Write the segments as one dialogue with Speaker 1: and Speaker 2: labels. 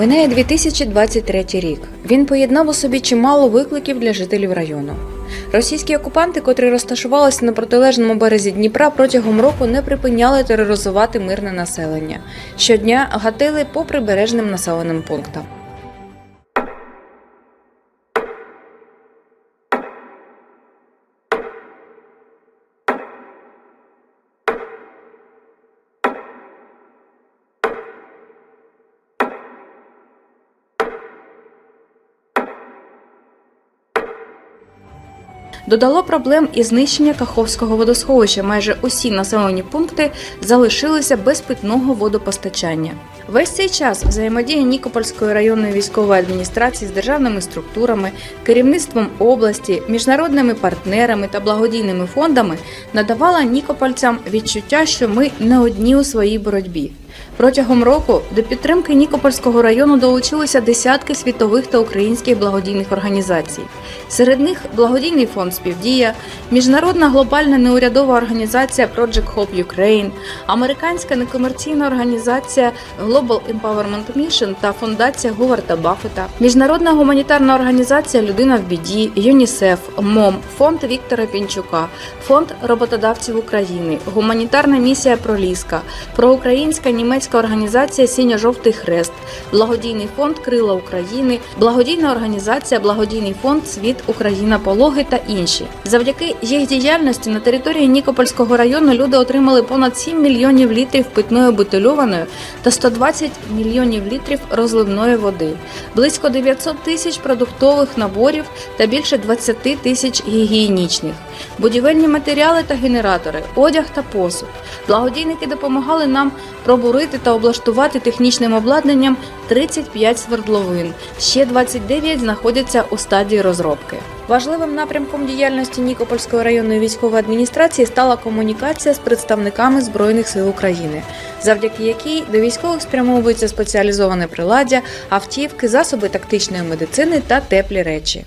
Speaker 1: Минає 2023 рік. Він поєднав у собі чимало викликів для жителів району. Російські окупанти, котрі розташувалися на протилежному березі Дніпра, протягом року не припиняли тероризувати мирне населення. Щодня гатили по прибережним населеним пунктам. Додало проблем і знищення Каховського водосховища. Майже усі населені пункти залишилися без питного водопостачання. Весь цей час взаємодія Нікопольської районної військової адміністрації з державними структурами, керівництвом області, міжнародними партнерами та благодійними фондами надавала нікопольцям відчуття, що ми не одні у своїй боротьбі. Протягом року до підтримки Нікопольського району долучилися десятки світових та українських благодійних організацій. Серед них благодійний фонд Співдія, міжнародна глобальна неурядова організація Project Hope Ukraine, американська некомерційна організація Global Empowerment Mission та фундація Говарда Баффета, міжнародна гуманітарна організація Людина в біді, ЮНІСЕФ, МОМ, фонд Віктора Пінчука, фонд роботодавців України, гуманітарна місія Проліска, проукраїнська німецька організація Синьо-жовтий хрест, благодійний фонд Крила України, благодійна організація Благодійний фонд Світ Україна Пологи та інші. Завдяки їх діяльності на території Нікопольського району люди отримали понад 7 мільйонів літрів питної бутильованої та 120 мільйонів літрів розливної води, близько 900 тисяч продуктових наборів та більше 20 тисяч гігієнічних, будівельні матеріали та генератори, одяг та посуд. Благодійники допомагали нам пробурити та облаштувати технічним обладнанням 35 свердловин. Ще 29 знаходяться у стадії розробки. Важливим напрямком діяльності Нікопольської районної військової адміністрації стала комунікація з представниками Збройних сил України, завдяки якій до військових спрямовується спеціалізоване приладдя, автівки, засоби тактичної медицини та теплі речі.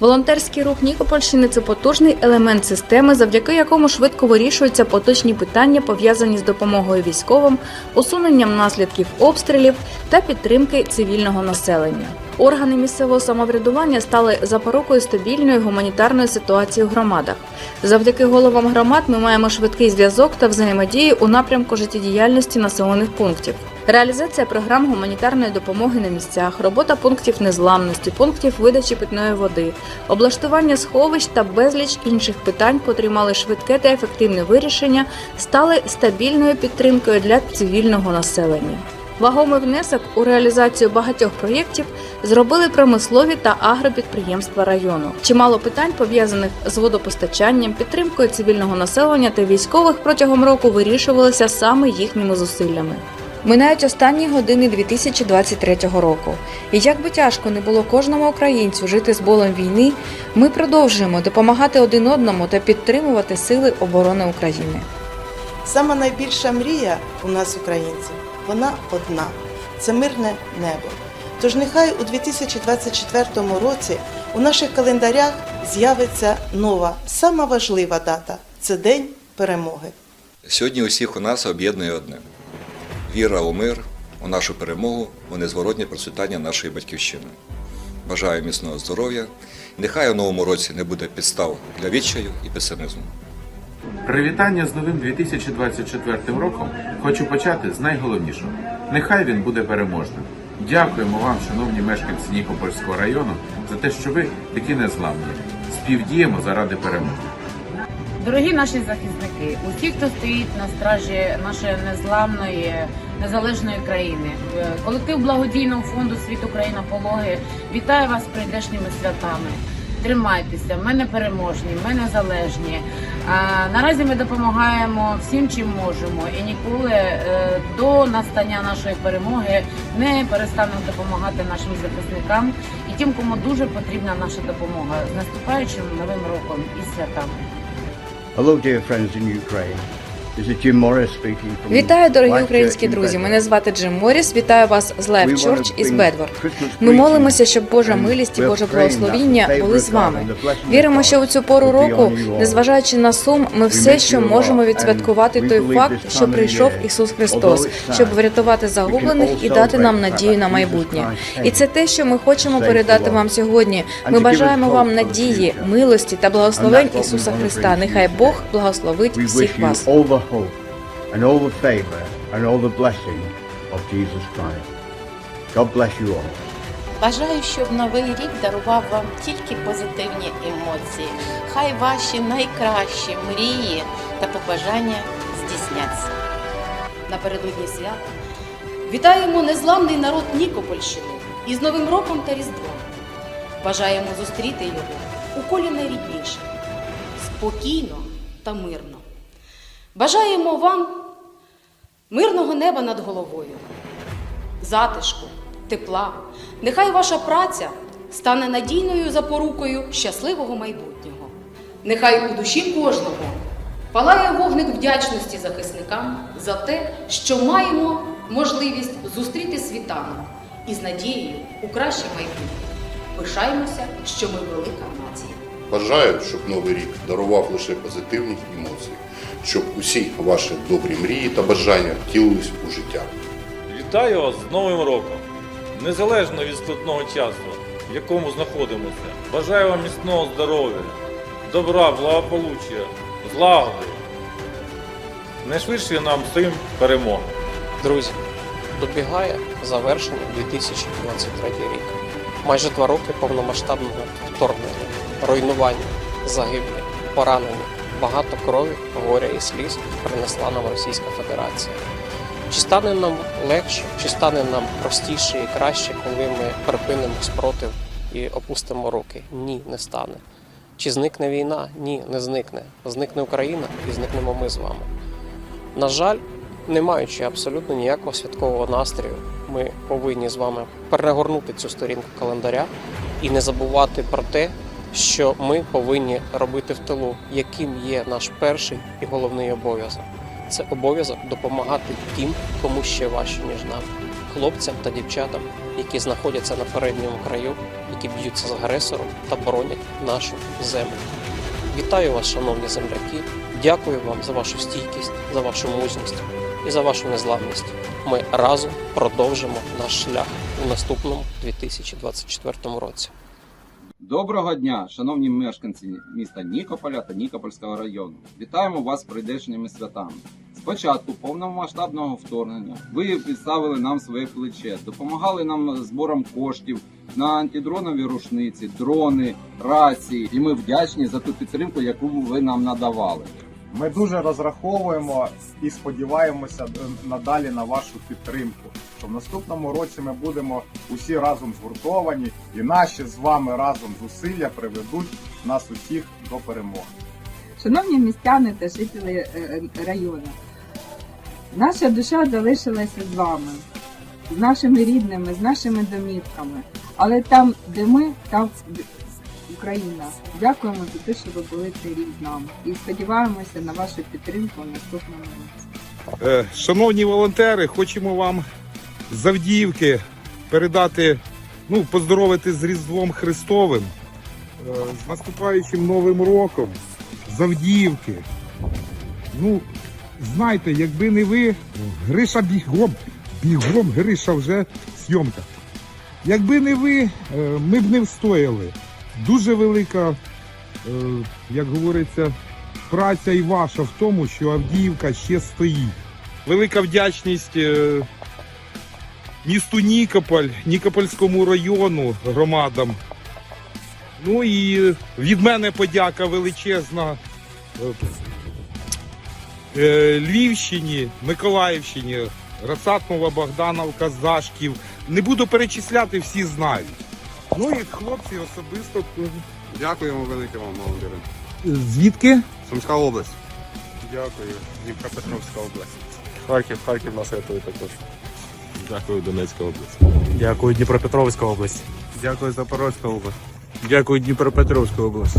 Speaker 1: Волонтерський рух Нікопольщини це потужний елемент системи, завдяки якому швидко вирішуються поточні питання, пов'язані з допомогою військовим, усуненням наслідків обстрілів та підтримки цивільного населення. Органи місцевого самоврядування стали запорукою стабільної гуманітарної ситуації в громадах. Завдяки головам громад ми маємо швидкий зв'язок та взаємодію у напрямку життєдіяльності населених пунктів. Реалізація програм гуманітарної допомоги на місцях, робота пунктів незламності, пунктів видачі питної води, облаштування сховищ та безліч інших питань, котрі мали швидке та ефективне вирішення, стали стабільною підтримкою для цивільного населення. Вагомий внесок у реалізацію багатьох проєктів зробили промислові та агропідприємства району. Чимало питань пов'язаних з водопостачанням, підтримкою цивільного населення та військових протягом року вирішувалися саме їхніми зусиллями. Минають останні години 2023 року. І як би тяжко не було кожному українцю жити з болем війни, ми продовжуємо допомагати один одному та підтримувати сили оборони України.
Speaker 2: Сама найбільша мрія у нас, українців, вона одна це мирне небо. Тож нехай у 2024 році у наших календарях з'явиться нова, сама важлива дата це День перемоги.
Speaker 3: Сьогодні усіх у нас об'єднує одне: віра у мир, у нашу перемогу, у незворотнє процвітання нашої батьківщини. Бажаю міцного здоров'я. Нехай у новому році не буде підстав для відчаю і песимізму.
Speaker 4: Привітання з новим 2024 роком хочу почати з найголовнішого. Нехай він буде переможним. Дякуємо вам, шановні мешканці Нікопольського району, за те, що ви такі незламні. Співдіємо заради перемоги.
Speaker 5: Дорогі наші захисники, усі, хто стоїть на стражі нашої незламної незалежної країни, колектив благодійного фонду Світ Україна Пологи вітає вас з прийдешніми святами. Тримайтеся, ми не переможні, ми незалежні. А, Наразі ми допомагаємо всім, чим можемо, і ніколи е, до настання нашої перемоги не перестанемо допомагати нашим захисникам і тим, кому дуже потрібна наша допомога з наступаючим новим роком і святами.
Speaker 6: Hello, dear friends in Ukraine.
Speaker 1: Вітаю, дорогі українські друзі. Мене звати Джим Моріс. Вітаю вас з
Speaker 6: wanna
Speaker 1: Church із.
Speaker 6: Christmas
Speaker 1: Ми молимося, щоб Божа милість і Боже благословіння були з вами. Віримо, що у цю пору року, незважаючи на сум, ми все, що можемо відсвяткувати той факт, що прийшов Ісус Христос, щоб врятувати загублених і дати нам надію на майбутнє. І це те, що ми хочемо передати вам сьогодні. Ми бажаємо вам надії, милості та благословень Ісуса Христа. Нехай Бог благословить всіх вас.
Speaker 6: Hope and all the favor and all the blessing of Jesus Christ. God bless you all.
Speaker 7: Бажаю, щоб новий рік дарував вам тільки позитивні емоції. Хай ваші найкращі мрії та побажання здійсняться.
Speaker 8: напередодні свята. Вітаємо незламний народ Нікопольщини із Новим роком та Різдвом. Бажаємо зустріти його у колі найрідніше, спокійно та мирно. Бажаємо вам мирного неба над головою, затишку, тепла. Нехай ваша праця стане надійною запорукою щасливого майбутнього. Нехай у душі кожного палає вогник вдячності захисникам за те, що маємо можливість зустріти світанок із надією у краще майбутнє. Пишаємося, що ми велика нація.
Speaker 9: Бажаю, щоб новий рік дарував лише позитивні емоції, щоб усі ваші добрі мрії та бажання втілились у життя.
Speaker 10: Вітаю вас з Новим роком! Незалежно від складного часу, в якому знаходимося, бажаю вам міцного здоров'я, добра, благополуччя, злагоди. Найшвидше нам всім перемоги.
Speaker 11: Друзі, добігає завершення 2023 рік. Майже два роки повномасштабного вторгнення, руйнування, загиблі, поранені, багато крові, горя і сліз принесла нам Російська Федерація. Чи стане нам легше, чи стане нам простіше і краще, коли ми припинимо спротив і опустимо руки? Ні, не стане. Чи зникне війна? Ні, не зникне. Зникне Україна і зникнемо ми з вами. На жаль, не маючи абсолютно ніякого святкового настрою, ми повинні з вами перегорнути цю сторінку календаря і не забувати про те, що ми повинні робити в тилу, яким є наш перший і головний обов'язок. Це обов'язок допомагати тим, кому ще важче, ніж нам, хлопцям та дівчатам, які знаходяться на передньому краю, які б'ються з агресором та боронять нашу землю. Вітаю вас, шановні земляки. Дякую вам за вашу стійкість, за вашу мужність і за вашу незламність. Ми разом продовжимо наш шлях у наступному 2024 році.
Speaker 12: Доброго дня, шановні мешканці міста Нікополя та Нікопольського району. Вітаємо вас з прийдешніми святами. Спочатку повномасштабного вторгнення ви підставили нам своє плече, допомагали нам збором коштів на антидронові рушниці, дрони, рації. І ми вдячні за ту підтримку, яку ви нам надавали.
Speaker 13: Ми дуже розраховуємо і сподіваємося надалі на вашу підтримку. Що в наступному році ми будемо усі разом згуртовані, і наші з вами разом зусилля приведуть нас усіх до перемоги.
Speaker 14: Шановні містяни та жителі е, е, району, наша душа залишилася з вами, з нашими рідними, з нашими домівками. Але там, де ми, там Україна. Дякуємо за те, що ви були цей рік з нами. І сподіваємося на вашу підтримку в наступному році.
Speaker 15: Е, Шановні волонтери, хочемо вам з передати, ну, поздоровити з Різдвом Христовим, е, з наступаючим Новим роком, з. Ну, знаєте, якби не ви, Гриша бігом, бігом, Гриша вже зйомка. Якби не ви, е, ми б не встояли. Дуже велика, е, як говориться, праця і ваша в тому, що Авдіївка ще стоїть. Велика вдячність е, місту Нікополь, Нікопольському району, громадам. Ну і від мене подяка величезна е, Львівщині, Миколаївщині, Рацатмова, Богдановка, Зашків. Не буду перечисляти, всі знають. Ну і хлопці особисто.
Speaker 16: Дякуємо велике вам, волонтери.
Speaker 15: Звідки?
Speaker 16: Сумська область.
Speaker 13: Дякую, Дніпропетровська область.
Speaker 16: Харків, Харків нас рятує також. Дякую, Донецька область.
Speaker 13: Дякую, Дніпропетровська область.
Speaker 16: Дякую, Запорозька область.
Speaker 13: Дякую, Дніпропетровська область.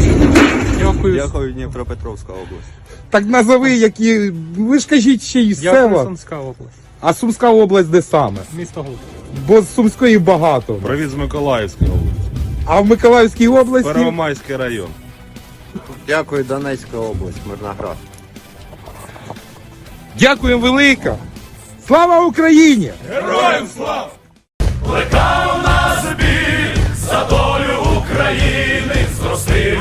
Speaker 16: Дякую. Дякую, Дніпропетровська область.
Speaker 15: Так назови, які. Ви ж кажіть ще й села.
Speaker 16: Сумська область.
Speaker 15: А Сумська область де саме?
Speaker 16: Місто Гуд.
Speaker 15: Бо з Сумської багато.
Speaker 16: Привіт з Миколаївської області.
Speaker 15: А в Миколаївській області
Speaker 16: Первомайський район.
Speaker 6: Дякую, Донецька область, Мирноград.
Speaker 15: Дякую, велика. Слава Україні!
Speaker 10: Героям слава! Плекав нас біль за долю України, зростив